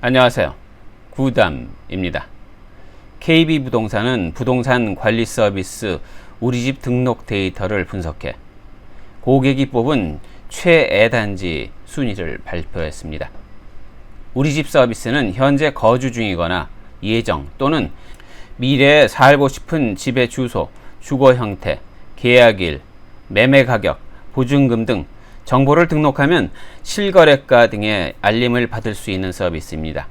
안녕하세요. 구담입니다. KB부동산은 부동산 관리 서비스 우리 집 등록 데이터를 분석해 고객이 뽑은 최애 단지 순위를 발표했습니다. 우리 집 서비스는 현재 거주 중이거나 예정 또는 미래에 살고 싶은 집의 주소, 주거 형태, 계약일, 매매 가격, 보증금 등 정보를 등록하면 실거래가 등의 알림을 받을 수 있는 서비스입니다.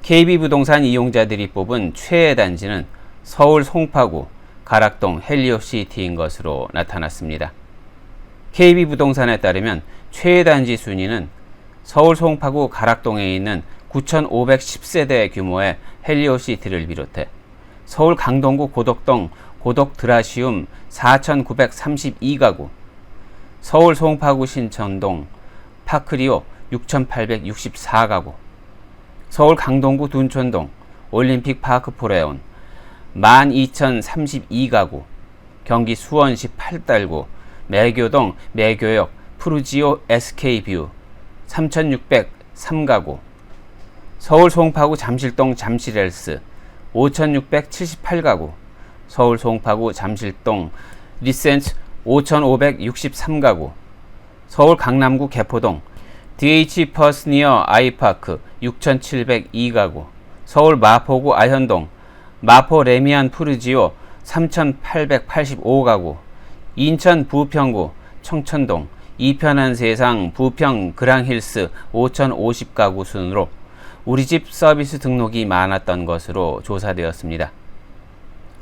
KB부동산 이용자들이 뽑은 최애 단지는 서울 송파구 가락동 헬리오시티인 것으로 나타났습니다. KB부동산에 따르면 최애 단지 순위는 서울 송파구 가락동에 있는 9,510세대 규모의 헬리오시티를 비롯해 서울 강동구 고덕동 고덕드라시움 4,932가구, 서울 송파구 신천동 파크리오 6,864가구, 서울 강동구 둔촌동 올림픽 파크 포레온 12,032가구, 경기 수원시 팔달구 매교동 매교역 푸르지오 SK뷰 3,603가구, 서울 송파구 잠실동 잠실헬스 5,678가구, 서울 송파구 잠실동 리센트 5,563가구, 서울 강남구 개포동 DH 퍼스니어 아이파크 6,702가구, 서울 마포구 아현동 마포 레미안 푸르지오 3,885가구, 인천 부평구 청천동 이편한 세상 부평 그랑힐스 5,050가구 순으로 우리 집 서비스 등록이 많았던 것으로 조사되었습니다.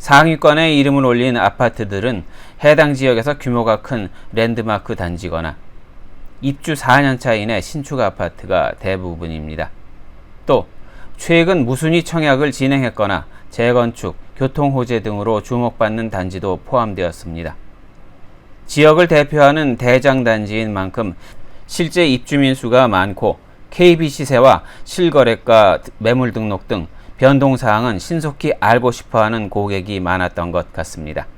상위권에 이름을 올린 아파트들은 해당 지역에서 규모가 큰 랜드마크 단지거나 입주 4년 차인의 신축 아파트가 대부분입니다. 또 최근 무순위 청약을 진행했거나 재건축, 교통 호재 등으로 주목받는 단지도 포함되었습니다. 지역을 대표하는 대장 단지인 만큼 실제 입주민 수가 많고 KB 시세와 실거래가 매물 등록 등 변동 사항은 신속히 알고 싶어 하는 고객이 많았던 것 같습니다.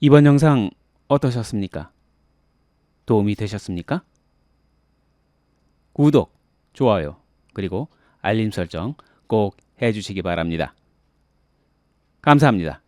이번 영상 어떠셨습니까? 도움이 되셨습니까? 구독, 좋아요, 그리고 알림 설정 꼭 해주시기 바랍니다. 감사합니다.